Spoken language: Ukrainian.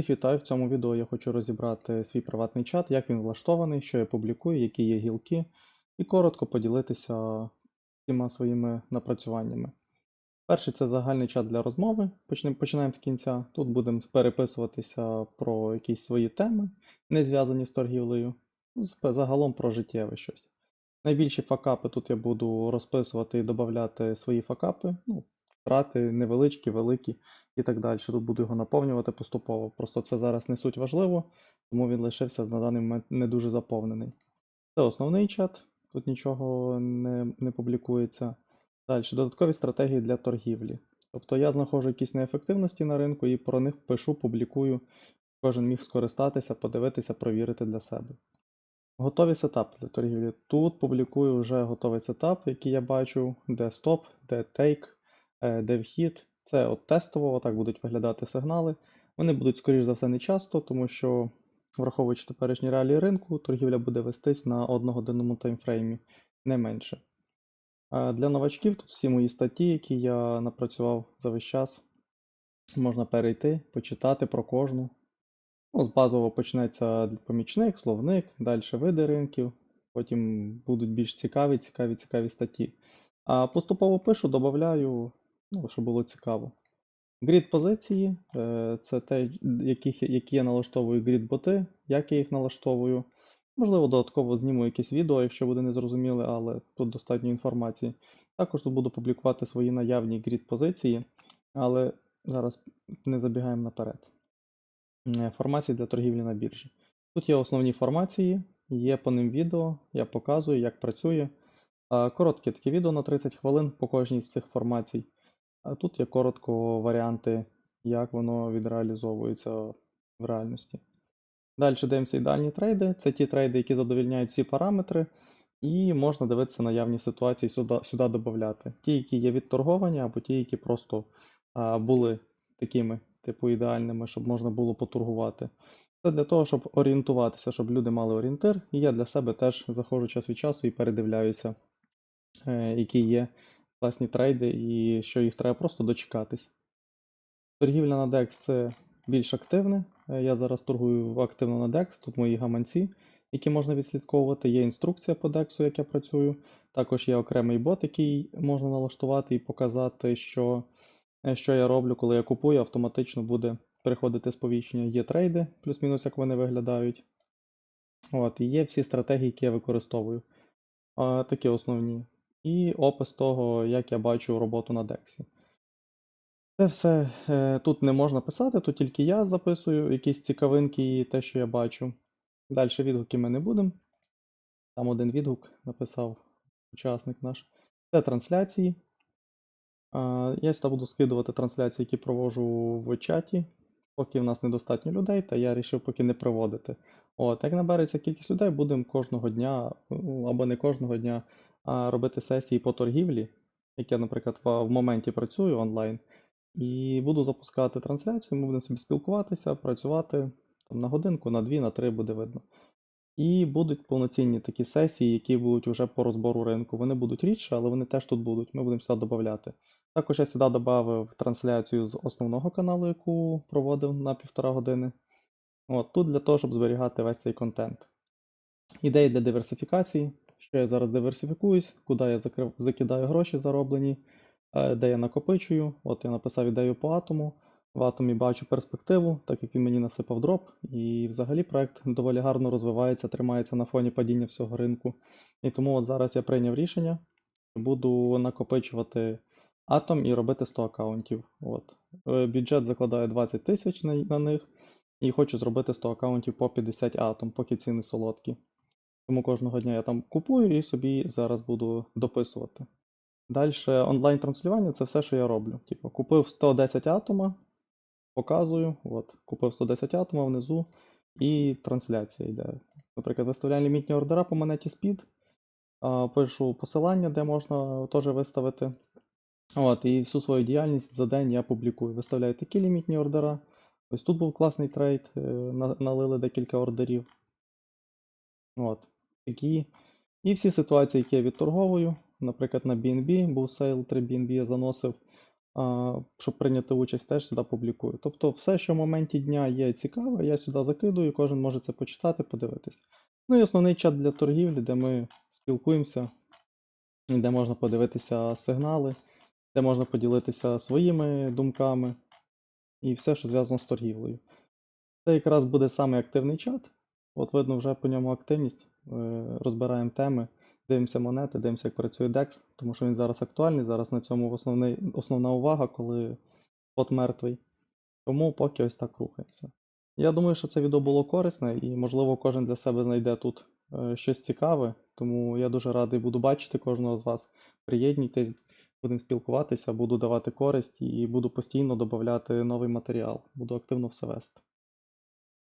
Всіх вітаю! В цьому відео я хочу розібрати свій приватний чат, як він влаштований, що я публікую, які є гілки, і коротко поділитися всіма своїми напрацюваннями. Перший це загальний чат для розмови. Починаємо з кінця. Тут будемо переписуватися про якісь свої теми, не зв'язані з торгівлею, ну, загалом про життєве щось. Найбільші факапи тут я буду розписувати і додавати свої факапи, ну, втрати невеличкі, великі і так далі. Тут буду його наповнювати поступово. Просто це зараз не суть важливо, тому він лишився на даний момент не дуже заповнений. Це основний чат, тут нічого не, не публікується. Далі, додаткові стратегії для торгівлі. Тобто я знаходжу якісь неефективності на ринку і про них пишу, публікую. Кожен міг скористатися, подивитися, провірити для себе. Готові сетапи для торгівлі. Тут публікую вже готовий сетап, який я бачу, де стоп, де тейк, де вхід. Це от тестово, отак будуть виглядати сигнали. Вони будуть, скоріш за все, не часто, тому що, враховуючи теперішні реалії ринку, торгівля буде вестись на одногодинному таймфреймі, не менше. Е, Для новачків тут всі мої статті, які я напрацював за весь час, можна перейти, почитати про кожну. Ну, з базового почнеться помічник, словник, далі види ринків, потім будуть більш цікаві, цікаві, цікаві статті. А поступово пишу, додаю, ну, щоб було цікаво. Грід позиції е, це те, яких, які я налаштовую грід-боти, як я їх налаштовую. Можливо, додатково зніму якесь відео, якщо буде незрозуміле, але тут достатньо інформації. Також тут буду публікувати свої наявні грід позиції, але зараз не забігаємо наперед. Е, Формації для торгівлі на біржі. Тут є основні формації, є по ним відео, я показую, як працює. Коротке таке відео на 30 хвилин по кожній з цих формацій. А тут є коротко варіанти, як воно відреалізовується в реальності. Далі дивимося ідеальні трейди. Це ті трейди, які задовільняють всі параметри, і можна дивитися наявні ситуації сюди, сюди додати. Ті, які є відторговані, або ті, які просто а, були такими, типу, ідеальними, щоб можна було поторгувати. Це для того, щоб орієнтуватися, щоб люди мали орієнтир. І я для себе теж заходжу час від часу і передивляюся, е, які є класні трейди і що їх треба просто дочекатись. Торгівля на DEX це більш активне. Е, Я зараз торгую активно на DEX, тут мої гаманці, які можна відслідковувати. Є інструкція по DEX, як я працюю. Також є окремий бот, який можна налаштувати і показати, що, е, що я роблю, коли я купую, автоматично буде приходити сповіщення. Є трейди, плюс-мінус, як вони виглядають. От, і є всі стратегії, які я використовую. Такі основні. І опис того, як я бачу роботу на DEX. Це все е, тут не можна писати, тут тільки я записую якісь цікавинки і те, що я бачу. Далі відгуки ми не будемо. Там один відгук написав учасник наш. Це трансляції. Я сюди буду скидувати трансляції, які проводжу в чаті, поки в нас недостатньо людей, та я вирішив поки не проводити. От, як набереться кількість людей, будемо кожного дня, або не кожного дня, а робити сесії по торгівлі, як я, наприклад, в моменті працюю онлайн. І буду запускати трансляцію, ми будемо собі спілкуватися, працювати там, на годинку, на дві, на три буде видно. І будуть повноцінні такі сесії, які будуть вже по розбору ринку. Вони будуть рідше, але вони теж тут будуть. Ми будемо сюди додати. Також я сюди додав трансляцію з основного каналу, яку проводив на півтора години. От, тут для того, щоб зберігати весь цей контент. Ідеї для диверсифікації. Що я зараз диверсифікуюсь, куди я закидаю гроші зароблені, е, де я накопичую. От я написав ідею по атому. В атомі бачу перспективу, так як він мені насипав дроп. І взагалі проект доволі гарно розвивається, тримається на фоні падіння всього ринку. І тому от зараз я прийняв рішення, що буду накопичувати атом і робити 100 аккаунтів. От. Е, Бюджет закладає 20 тисяч на, на них. І хочу зробити 100 аккаунтів по 50 атом, поки ціни солодкі. Тому кожного дня я там купую і собі зараз буду дописувати. Далі онлайн-транслювання це все, що я роблю. Типу, купив 110 атома, показую, от, купив 110 атома внизу, і трансляція йде. Наприклад, виставляю лімітні ордера по монеті Speed, пишу посилання, де можна теж виставити. От, і всю свою діяльність за день я публікую. Виставляю такі лімітні ордера. Ось тут був класний трейд, е, налили декілька ордерів. От, такі. І всі ситуації, які я відторговую. Наприклад, на BNB був сейл 3 BNB я заносив. а, щоб прийняти участь, теж сюди публікую. Тобто все, що в моменті дня є цікаве, я сюди закидую, кожен може це почитати, подивитись. Ну і основний чат для торгівлі, де ми спілкуємося, де можна подивитися сигнали, де можна поділитися своїми думками і все, що зв'язано з торгівлею. Це якраз буде самий активний чат. От видно вже по ньому активність. Е, Розбираємо теми, дивимося монети, дивимося, як працює DEX, тому що він зараз актуальний, зараз на цьому основний, основна увага, коли спот мертвий. Тому поки ось так рухаємося. Я думаю, що це відео було корисне і, можливо, кожен для себе знайде тут е, щось цікаве. Тому я дуже радий буду бачити кожного з вас. Приєднуйтесь, будемо спілкуватися, буду давати користь і буду постійно додавати новий матеріал. Буду активно все вести.